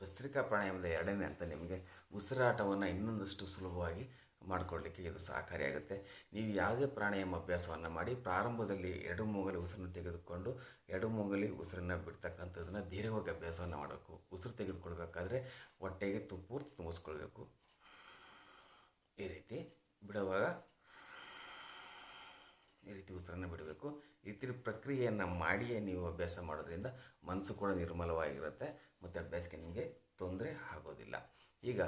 ಭಸ್ತ್ರಿಕಾ ಪ್ರಾಣಾಯಾಮದ ಎರಡನೇ ಅಂತ ನಿಮಗೆ ಉಸಿರಾಟವನ್ನು ಇನ್ನೊಂದಷ್ಟು ಸುಲಭವಾಗಿ ಮಾಡಿಕೊಳ್ಳಿಕ್ಕೆ ಇದು ಸಹಕಾರಿಯಾಗುತ್ತೆ. ನೀವು ಯಾವುದೇ ಪ್ರಾಣಾಯಾಮ ಅಭ್ಯಾಸವನ್ನು ಮಾಡಿ ಪ್ರಾರಂಭದಲ್ಲಿ ಎರಡು ಮೂಗಲಿ ಉಸಿರನ್ನು ತೆಗೆದುಕೊಂಡು ಎರಡು ಮೂಗಲಿ ಉಸಿರನ್ನು ಬಿಡ್ತಕ್ಕಂಥದ್ದನ್ನು ದೀರ್ಘವಾಗಿ ಅಭ್ಯಾಸವನ್ನು ಮಾಡಬೇಕು. ಉಸಿರು ತೆಗೆದುಕೊಳ್ಬೇಕಾದ್ರೆ ಹೊಟ್ಟೆಗೆ ತು ಪೂರ್ತಿ ತುಂಬಿಸ್ಕೊಳ್ಬೇಕು. ಈ ರೀತಿ ಬಿಡುವಾಗ ರೀತಿ ಉಸಿರನ್ನು ಬಿಡಬೇಕು. ರೀತಿ ಪ್ರಕ್ರಿಯೆಯನ್ನು ಮಾಡಿಯೇ ನೀವು ಅಭ್ಯಾಸ ಮಾಡೋದ್ರಿಂದ ಮನಸ್ಸು ಕೂಡ ನಿರ್ಮಲವಾಗಿರುತ್ತೆ ಮತ್ತು ಅಭ್ಯಾಸಕ್ಕೆ ನಿಮಗೆ ತೊಂದರೆ ಆಗೋದಿಲ್ಲ. ಈಗ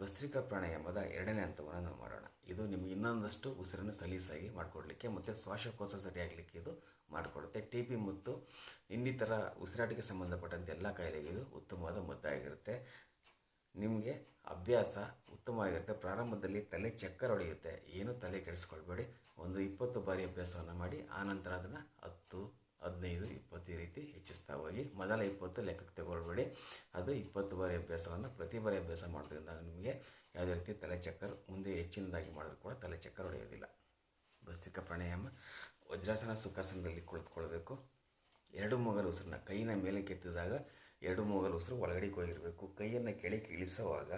ಭಸ್ತ್ರಿಕಾ ಪ್ರಾಣಾಯಾಮದ ಎರಡನೇ ಹಂತವನ್ನು ನಾವು ಮಾಡೋಣ. ಇದು ನಿಮಗೆ ಇನ್ನೊಂದಷ್ಟು ಉಸಿರನ್ನು ಸಲೀಸಾಗಿ ಮಾಡಿಕೊಡ್ಲಿಕ್ಕೆ ಮತ್ತು ಶ್ವಾಸಕೋಶ ಸರಿಯಾಗಲಿಕ್ಕೆ ಇದು ಮಾಡಿಕೊಡುತ್ತೆ. ಟಿ ಪಿ ಮತ್ತು, ಇನ್ನಿತರ ಉಸಿರಾಟಕ್ಕೆ ಸಂಬಂಧಪಟ್ಟಂತೆ ಎಲ್ಲ ಕಾಯಿಲೆಗೆ ಇದು ಉತ್ತಮವಾದ ಮದ್ದಾಗಿರುತ್ತೆ. ನಿಮಗೆ ಅಭ್ಯಾಸ ಉತ್ತಮವಾಗಿರುತ್ತೆ. ಪ್ರಾರಂಭದಲ್ಲಿ ತಲೆ ಚಕ್ಕರ್ ಹೊಡೆಯುತ್ತೆ. ಏನು ತಲೆ ಕೆಡಿಸ್ಕೊಳ್ಬೇಡಿ. ಒಂದು ಇಪ್ಪತ್ತು ಬಾರಿ ಅಭ್ಯಾಸವನ್ನು ಮಾಡಿ ಆನಂತರ ಅದನ್ನು ಹತ್ತು, ಹದಿನೈದು, ಇಪ್ಪತ್ತು ರೀತಿ ಹೆಚ್ಚಿಸ್ತಾ ಹೋಗಿ, ಮೊದಲ ಇಪ್ಪತ್ತು ಲೆಕ್ಕಕ್ಕೆ ತಗೊಳ್ಬೇಡಿ. ಅದು ಇಪ್ಪತ್ತು ಬಾರಿ ಅಭ್ಯಾಸವನ್ನು ಪ್ರತಿ ಬಾರಿ ಅಭ್ಯಾಸ ಮಾಡೋದ್ರಿಂದ ನಿಮಗೆ ಯಾವುದೇ ರೀತಿ ತಲೆ ಚಕ್ಕರ್ ಮುಂದೆ ಹೆಚ್ಚಿನದಾಗಿ ಮಾಡಿದ್ರು ಕೂಡ ತಲೆ ಚಕ್ಕರ್ ಹೊಡೆಯೋದಿಲ್ಲ. ಭಸ್ತಿಕ ಪ್ರಾಣಾಯಾಮ, ವಜ್ರಾಸನ ಸುಖಾಸನದಲ್ಲಿ ಕುಳಿತುಕೊಳ್ಬೇಕು. ಎರಡು ಮೊಗಲು ಉಸಿರನ್ನ ಕೈನ ಮೇಲೆ ಕೆತ್ತಿದಾಗ ಎರಡು ಮೂಗಲು ಉಸಿರು ಒಳಗಡೆ ಹೋಗಿರಬೇಕು. ಕೈಯನ್ನು ಕೆಳಗೆ ಇಳಿಸುವಾಗ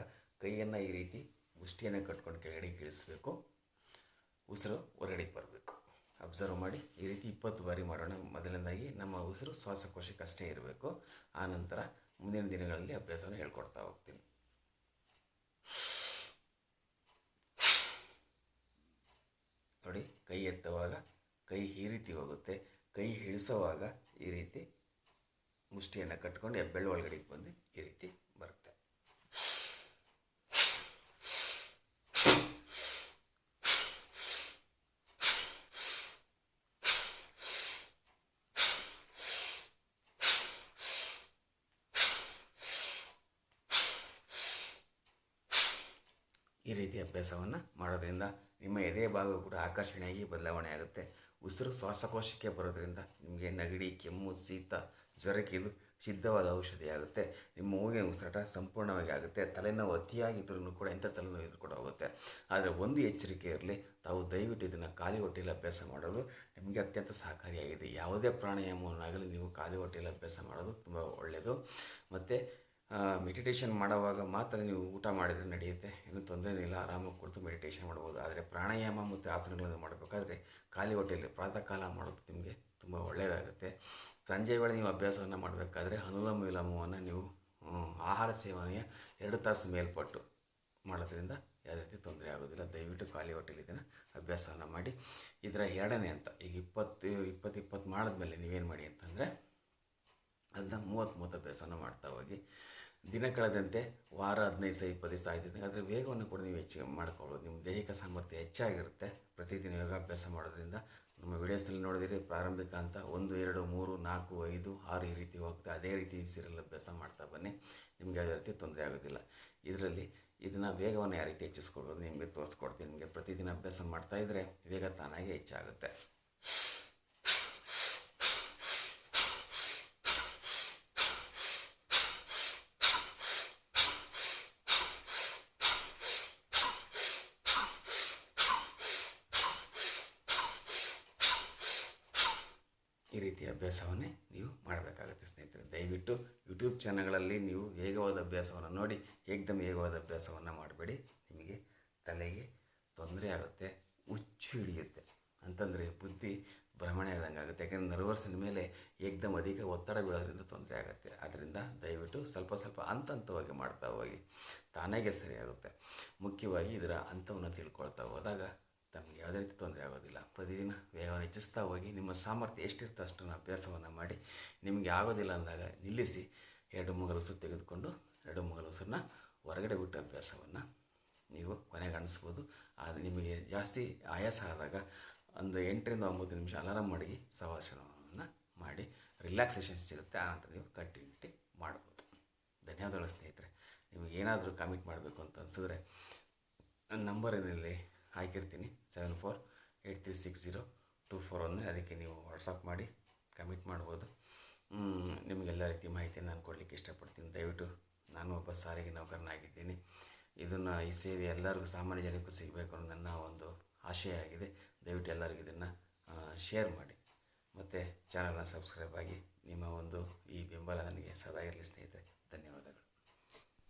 ಕೈಯನ್ನು ಈ ರೀತಿ ಮುಷ್ಟಿಯನ್ನು ಕಟ್ಕೊಂಡು ಕೆಳಗಡೆ ಇಳಿಸಬೇಕು. ಉಸಿರು ಹೊರಗಡೆಗೆ ಬರಬೇಕು. ಅಬ್ಸರ್ವ್ ಮಾಡಿ ಈ ರೀತಿ ಇಪ್ಪತ್ತು ಬಾರಿ ಮಾಡೋಣ. ಮೊದಲನೇದಾಗಿ ನಮ್ಮ ಉಸಿರು ಶ್ವಾಸಕೋಶಕ್ಕೆ ಅಷ್ಟೇ ಇರಬೇಕು ಆನಂತರ ಮುಂದಿನ ದಿನಗಳಲ್ಲಿ ಅಭ್ಯಾಸವನ್ನು ಹೇಳ್ಕೊಡ್ತಾ ಹೋಗ್ತೀನಿ. ನೋಡಿ, ಕೈ ಎತ್ತುವಾಗ ಕೈ ಈ ರೀತಿ ಹೋಗುತ್ತೆ. ಕೈ ಇಳಿಸುವಾಗ ಈ ರೀತಿ ಮುಷ್ಟಿಯನ್ನು ಕಟ್ಕೊಂಡು ಹೆಬ್ಬೆಳ್ಳು ಒಳಗಡೆಗೆ ಬಂದು ಈ ರೀತಿ ಬರುತ್ತೆ. ಈ ರೀತಿ ಅಭ್ಯಾಸವನ್ನು ಮಾಡೋದ್ರಿಂದ ನಿಮ್ಮ ಎದೆ ಭಾಗ ಕೂಡ ಆಕರ್ಷಣೆಯಾಗಿ ಬದಲಾವಣೆ ಆಗುತ್ತೆ. ಉಸಿರು ಶ್ವಾಸಕೋಶಕ್ಕೆ ಬರೋದ್ರಿಂದ ನಿಮಗೆ ನೆಗಡಿ, ಕೆಮ್ಮು, ಶೀತ ಜ್ವರಕ್ಕೆ ಇದು ಸಿದ್ಧವಾದ ಔಷಧಿ ಆಗುತ್ತೆ. ನಿಮ್ಮ ಮೂಗಿನ ಉಸಿರಾಟ ಸಂಪೂರ್ಣವಾಗಿ ಆಗುತ್ತೆ. ತಲೆನೋವು ಅತಿಯಾಗಿದ್ರೂ ಕೂಡ ಎಂಥ ತಲೆನೋವು ಇದ್ರೂ ಕೂಡ ಹೋಗುತ್ತೆ. ಆದರೆ ಒಂದು ಎಚ್ಚರಿಕೆ ಇರಲಿ, ತಾವು ದಯವಿಟ್ಟು ಇದನ್ನು ಖಾಲಿ ಹೊಟ್ಟೆಯಲ್ಲಿ ಅಭ್ಯಾಸ ಮಾಡೋದು ನಿಮಗೆ ಅತ್ಯಂತ ಸಹಕಾರಿಯಾಗಿದೆ. ಯಾವುದೇ ಪ್ರಾಣಾಯಾಮವನ್ನಾಗಲಿ ನೀವು ಖಾಲಿ ಹೊಟ್ಟೆಯಲ್ಲಿ ಅಭ್ಯಾಸ ಮಾಡೋದು ತುಂಬ ಒಳ್ಳೆಯದು ಮತ್ತು ಮೆಡಿಟೇಷನ್ ಮಾಡುವಾಗ ಮಾತ್ರ ನೀವು ಊಟ ಮಾಡಿದರೆ ನಡೆಯುತ್ತೆ. ಏನು ತೊಂದರೆ ಇಲ್ಲ. ಆರಾಮಾಗಿ ಕುಳಿತು ಮೆಡಿಟೇಷನ್ ಮಾಡ್ಬೋದು. ಆದರೆ ಪ್ರಾಣಾಯಾಮ ಮತ್ತು ಆಸನಗಳನ್ನು ಮಾಡಬೇಕಾದ್ರೆ ಖಾಲಿ ಹೊಟ್ಟೆಯಲ್ಲಿ ಪ್ರಾತಃ ಕಾಲ ಮಾಡೋದು ನಿಮಗೆ ಸಂಜೆ ವೇಳೆ ನೀವು ಅಭ್ಯಾಸವನ್ನು ಮಾಡಬೇಕಾದ್ರೆ ಅನುಲೋಮ ವಿಲೋಮವನ್ನು ನೀವು ಆಹಾರ ಸೇವನೆಯ ಎರಡು ತಾಸು ಮೇಲ್ಪಟ್ಟು ಮಾಡೋದ್ರಿಂದ ಯಾವುದೇ ರೀತಿ ತೊಂದರೆ ಆಗೋದಿಲ್ಲ. ದಯವಿಟ್ಟು ಖಾಲಿ ಹೊಟ್ಟೆಲಿ ಇದನ್ನು ಅಭ್ಯಾಸವನ್ನು ಮಾಡಿ. ಇದರ ಎರಡನೇ ಅಂತ ಈಗ ಇಪ್ಪತ್ತು ಇಪ್ಪತ್ತು ಇಪ್ಪತ್ತು ಮಾಡಿದ್ಮೇಲೆ ನೀವೇನು ಮಾಡಿ ಅಂತಂದರೆ ಅದನ್ನ ಮೂವತ್ತು ಮೂವತ್ತು ಅಭ್ಯಾಸನ ಮಾಡ್ತಾ ಹೋಗಿ. ದಿನ ಕಳೆದಂತೆ ವಾರ ಹದಿನೈದು ದಿವಸ, ಇಪ್ಪತ್ತು ದಿವಸ ಆಯ್ತಿದ್ದಂಗೆ ಅದರ ವೇಗವನ್ನು ಕೂಡ ನೀವು ಹೆಚ್ಚಿಗೆ ಮಾಡ್ಕೊಳ್ಬೋದು. ನಿಮ್ಮ ದೈಹಿಕ ಸಾಮರ್ಥ್ಯ ಹೆಚ್ಚಾಗಿರುತ್ತೆ. ಪ್ರತಿದಿನ ಯೋಗಾಭ್ಯಾಸ ಮಾಡೋದ್ರಿಂದ ನಮ್ಮ ವಿಡಿಯೋಸ್ನಲ್ಲಿ ನೋಡಿದರೆ ಪ್ರಾರಂಭಿಕ ಅಂತ ಒಂದು, ಎರಡು, ಮೂರು, ನಾಲ್ಕು, ಐದು, ಆರು ಈ ರೀತಿ ಹೋಗ್ತಾ, ಅದೇ ರೀತಿ ಸೀರಿಯಲ್ ಅಭ್ಯಾಸ ಮಾಡ್ತಾ ಬನ್ನಿ. ನಿಮಗೆ ಯಾವುದೇ ರೀತಿ ತೊಂದರೆ ಆಗೋದಿಲ್ಲ. ಇದರಲ್ಲಿ ಇದನ್ನು ವೇಗವನ್ನು ಯಾವ ರೀತಿ ಹೆಚ್ಚಿಸ್ಕೊಡ್ಬೋದು ನಿಮಗೆ ತೋರಿಸ್ಕೊಡ್ತೀನಿ. ನಿಮಗೆ ಪ್ರತಿದಿನ ಅಭ್ಯಾಸ ಮಾಡ್ತಾ ಇದ್ದರೆ ವೇಗ ತಾನಾಗಿ ಹೆಚ್ಚಾಗುತ್ತೆ. ಈ ರೀತಿಯ ಅಭ್ಯಾಸವನ್ನೇ ನೀವು ಮಾಡಬೇಕಾಗುತ್ತೆ ಸ್ನೇಹಿತರೆ. ದಯವಿಟ್ಟು ಯೂಟ್ಯೂಬ್ ಚಾನಲ್ಗಳಲ್ಲಿ ನೀವು ವೇಗವಾದ ಅಭ್ಯಾಸವನ್ನು ನೋಡಿ, ಏಕದಮ್ ವೇಗವಾದ ಅಭ್ಯಾಸವನ್ನು ಮಾಡಬೇಡಿ. ನಿಮಗೆ ತಲೆಗೆ ತೊಂದರೆ ಆಗುತ್ತೆ, ಹುಚ್ಚು ಹಿಡಿಯುತ್ತೆ. ಅಂತಂದರೆ ಬುದ್ಧಿ ಭ್ರಮಣೆ ಆದಂಗೆ ಆಗುತ್ತೆ. ಯಾಕೆಂದರೆ ನರ್ವರ್ಸಿನ ಮೇಲೆ ಏಕದಮ್ ಅಧಿಕ ಒತ್ತಡ ಬೀಳೋದ್ರಿಂದ ತೊಂದರೆ ಆಗುತ್ತೆ. ಆದ್ದರಿಂದ ದಯವಿಟ್ಟು ಸ್ವಲ್ಪ ಸ್ವಲ್ಪ ಹಂತ ಹಂತವಾಗಿ ಮಾಡ್ತಾ ಹೋಗಿ. ತಾನಾಗೆ ಸರಿಯಾಗುತ್ತೆ. ಮುಖ್ಯವಾಗಿ ಇದರ ಹಂತವನ್ನು ತಿಳ್ಕೊಳ್ತಾ ಹೋದಾಗ ತಮಗೆ ಯಾವುದೇ ರೀತಿ ತೊಂದರೆ ಆಗೋದಿಲ್ಲ. ಪ್ರತಿದಿನ ವೇಗವನ್ನು ಹೆಚ್ಚಿಸ್ತಾ ಹೋಗಿ ನಿಮ್ಮ ಸಾಮರ್ಥ್ಯ ಎಷ್ಟಿರ್ತೋ ಅಷ್ಟನ್ನು ಅಭ್ಯಾಸವನ್ನು ಮಾಡಿ ನಿಮಗೆ ಆಗೋದಿಲ್ಲ ಅಂದಾಗ ನಿಲ್ಲಿಸಿ ಎರಡು ಮೂಗಲು ಉಸಿರು ತೆಗೆದುಕೊಂಡು ಎರಡು ಮೂಗಲು ಉಸಿರನ್ನ ಹೊರಗಡೆ ಬಿಟ್ಟು ಅಭ್ಯಾಸವನ್ನು ನೀವು ಕೊನೆಗೆ ಅನಿಸ್ಬೋದು ಆದರೆ ನಿಮಗೆ ಜಾಸ್ತಿ ಆಯಾಸ ಆದಾಗ ಒಂದು ಎಂಟರಿಂದ ಒಂಬತ್ತು ನಿಮಿಷ ಅಲಾರಾಮ್ ಮಾಡಿ ಸವಾಸನವನ್ನು ಮಾಡಿ ರಿಲ್ಯಾಕ್ಸೇಷನ್ ಸಿಗುತ್ತೆ. ಆನಂತರ ನೀವು ಕಂಟಿನ್ಯೂಟಿ ಮಾಡ್ಬೋದು. ಧನ್ಯವಾದಗಳು ಸ್ನೇಹಿತರೆ. ನಿಮಗೆ ಏನಾದರೂ ಕಮಿಟ್ ಮಾಡಬೇಕು ಅಂತ ಅನಿಸಿದ್ರೆ ನನ್ನ ನಂಬರಿನಲ್ಲಿ ಹಾಕಿರ್ತೀನಿ seven four eight three six zero two four one ಅದಕ್ಕೆ ನೀವು ವಾಟ್ಸಪ್ ಮಾಡಿ ಕಮಿಟ್ ಮಾಡ್ಬೋದು. ನಿಮಗೆಲ್ಲ ರೀತಿ ಮಾಹಿತಿಯನ್ನು ನಾನು ಕೊಡಲಿಕ್ಕೆ ಇಷ್ಟಪಡ್ತೀನಿ. ದಯವಿಟ್ಟು ನಾನು ಒಬ್ಬ ಸಾರಿಗೆ ನೌಕರನಾಗಿದ್ದೀನಿ. ಇದನ್ನು ಈ ಸೇವೆ ಎಲ್ಲರಿಗೂ, ಸಾಮಾನ್ಯ ಜನಕ್ಕೂ ಸಿಗಬೇಕು ಅನ್ನೋ ನನ್ನ ಒಂದು ಆಶಯ ಆಗಿದೆ. ದಯವಿಟ್ಟು ಎಲ್ಲರಿಗೂ ಇದನ್ನು ಶೇರ್ ಮಾಡಿ. ಮತ್ತು ಚಾನಲ್ನ ಸಬ್ಸ್ಕ್ರೈಬ್ ಆಗಿ ನಿಮ್ಮ ಒಂದು ಈ ಬೆಂಬಲ ನನಗೆ ಸದಾ ಇರಲಿ ಸ್ನೇಹಿತರೆ.